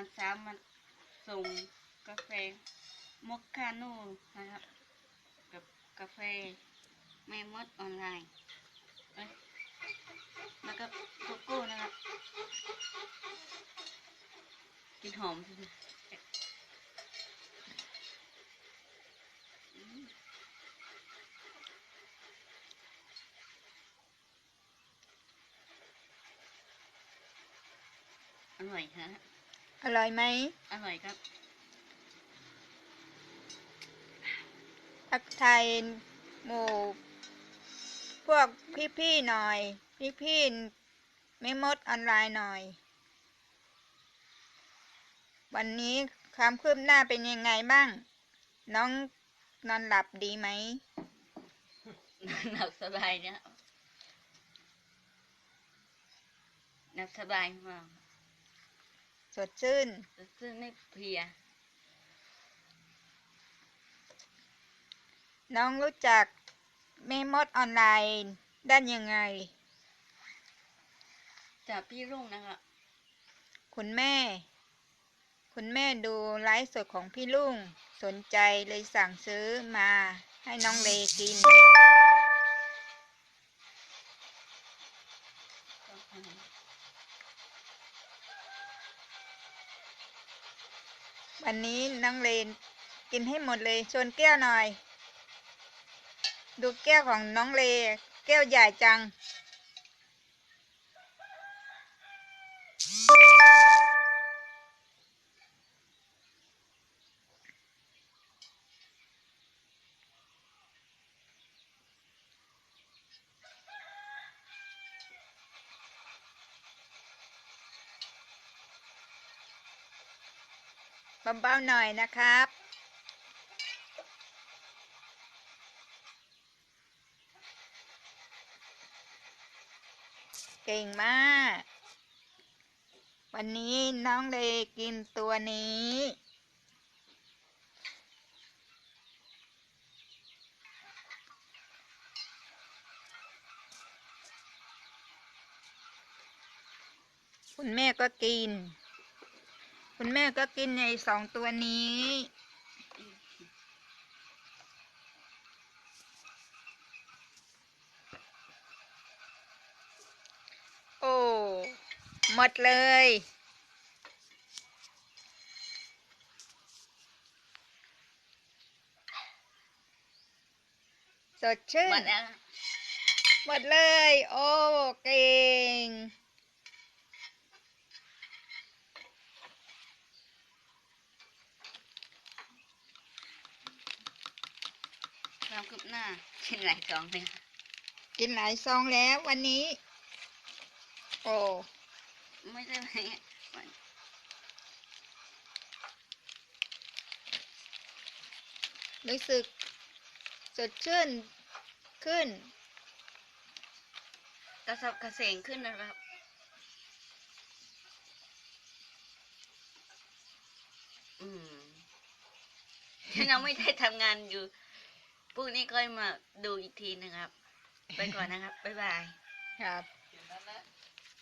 อนเช้ามาส่งกาแฟมอคคาโน่นะครับ กับกาแฟแม่มดออนไลน์เอ้ยแล้วก็โกโก้นะครับกินหอมทีเดียวอืมอร่อยฮะ อร่อยไหม อร่อยครับทักทายหมู่พวกพี่ๆหน่อย พี่ๆไม่มดออนไลน์หน่อย วันนี้ความคืบหน้าเป็นยังไงบ้าง น้องนอนหลับดีไหมหนับสบายเนี่ยหนับสบายมาก สดชื่นซึ่งไม่เพลีย น้องรู้จักแม่มดออนไลน์ด้านยังไง จากพี่รุ่งนะครับคุณแม่ คุณแม่ดูไลฟ์สดของพี่ลุงสนใจเลยสั่งซื้อมาให้น้องเลกิน วันนี้น้องเลนกินให้หมดเลยชวนแก้วหน่อย ดูแก้วของน้องเล แก้วใหญ่จัง เบาๆหน่อยนะครับเก่งมาก วันนี้น้องเลยกินตัวนี้ คุณแม่ก็กิน คุณแม่ก็กินในสองตัวนี้ โอ้ หมดเลยสดชื่หมนดแล้วหมดเลย โอ้ เก่ง ความคืบหน้าชิ้นไหลายสองเลยกินหลายซองแล้ววันนี้ โอ้ไม่ได้ไหมรู้สึกสดชื่นขึ้น กระสับกระเสงขึ้นนะครับ อืมยังไม่ได้ทำงานอยู่ พรุ่งนี้ค่อยมาดูอีกทีนะครับ ไปก่อนนะครับ บ๊ายบาย ครับ